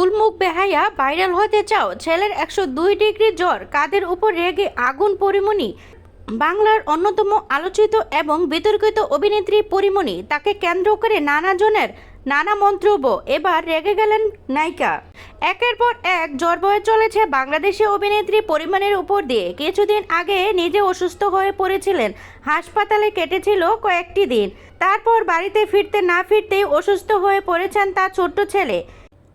উলমুখ বেহাইয়া viral হতে চাও, ছেলের একশো দুই ডিগ্রি জ্বর, কাদের উপর রেগে আগুন পরিমণি? বাংলার অন্যতম আলোচিত এবং বিতর্কিত অভিনেত্রী পরিমণি, তাকে কেন্দ্র করে নানা জনের নানা মন্তব্য, এবার রেগে গেলেন নায়িকা। একের পর এক জ্বর বয়ে চলেছে বাংলাদেশি অভিনেত্রী পরিমাণের উপর দিয়ে। কিছুদিন আগে নিজে অসুস্থ হয়ে পড়েছিলেন, হাসপাতালে কেটেছিল কয়েকটি দিন। তারপর বাড়িতে ফিরতে না ফিরতেই অসুস্থ হয়ে পড়েছেন তার ছোট্ট ছেলে।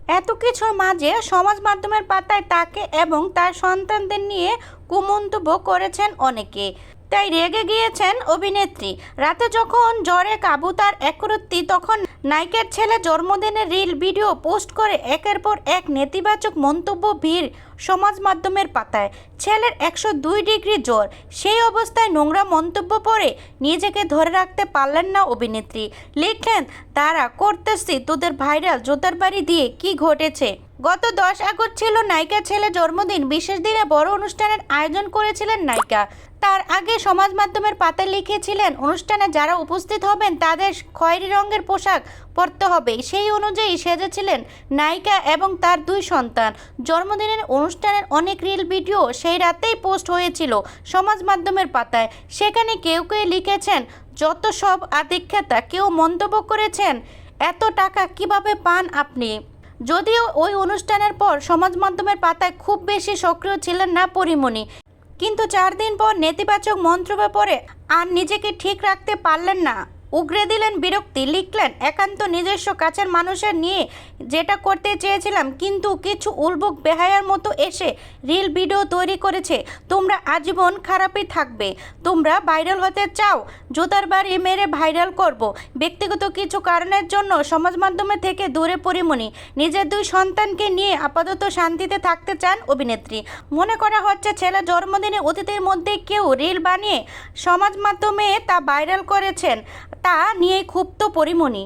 এত মাঝে সমাজ মাধ্যমের পাতায় তাকে এবং তার সন্তানদের নিয়ে কুমন্তব্য করেছেন অনেকে। তাই রেগে গিয়েছেন অভিনেত্রী। রাতে যখন জ্বরে কাবু তার একরত্তি তখন নায়িকার ছেলে জন্মদিনের রিল ভিডিও পোস্ট করে একের পর এক নেতিবাচক মন্তব্য ভিড় সমাজ মাধ্যমের পাতায়। ছেলের একশো দুই ডিগ্রি জ্বর, সেই অবস্থায় নোংরা মন্তব্য পড়ে নিজেকে ধরে রাখতে পারলেন না অভিনেত্রী। লিখলেন তারা করতেছি, তোদের ভাইরাল জোতার বাড়ি দিয়ে কি ঘটেছে? গত দশ আগস্ট ছিল নায়িকা ছেলে জন্মদিন। বিশেষ দিনে বড় অনুষ্ঠানের আয়োজন করেছিলেন নায়িকা। তার আগে সমাজ মাধ্যমের পাতায় লিখেছিলেন, অনুষ্ঠানে যারা উপস্থিত হবেন তাদের খয়েরি রঙের পোশাক পরতে হবে। সেই অনুযায়ী সেজেছিলেন নায়িকা এবং তার দুই সন্তান। জন্মদিনের অনুষ্ঠানের অনেক রিল ভিডিও সেই রাতেই পোস্ট হয়েছিল সমাজ মাধ্যমের পাতায়। সেখানে কেউ কেউ লিখেছেন, যত সব আদিক্ষেতা কেউ মন্তব্য করেছেন, এত টাকা কীভাবে পান আপনি? যদিও ওই অনুষ্ঠানের পর সমাজ মাধ্যমের পাতায় খুব বেশি সক্রিয় ছিলেন না পরিমণি। কিন্তু চার দিন পর নেতিবাচক মন্তব্য পরে আর নিজেকে ঠিক রাখতে পারলেন না। উগরে দিলেন বিরক্তি, লিখলেন, একান্ত নিজস্ব কাছের মানুষের নিয়ে যেটা করতে চেয়েছিলাম, কিন্তু কিছু উলবুক বেহায়ার মতো এসে রিল ভিডিও তৈরি করেছে। তোমরা আজীবন খারাপই থাকবে। তোমরা ভাইরাল হতে চাও। জুতার বাড়ি মেরে ভাইরাল করব। ব্যক্তিগত কিছু কারণের জন্য সমাজ মাধ্যমে থেকে দূরে পরিমণি। নিজের দুই সন্তানকে নিয়ে আপাতত শান্তিতে থাকতে চান অভিনেত্রী। মনে করা হচ্ছে ছেলে জন্মদিনে অতীতের মধ্যে কেউ রিল বানিয়ে সমাজ মাধ্যমে তা ভাইরাল করেছেন। তা নিয়ে ক্ষুব্ধ পরিমণি।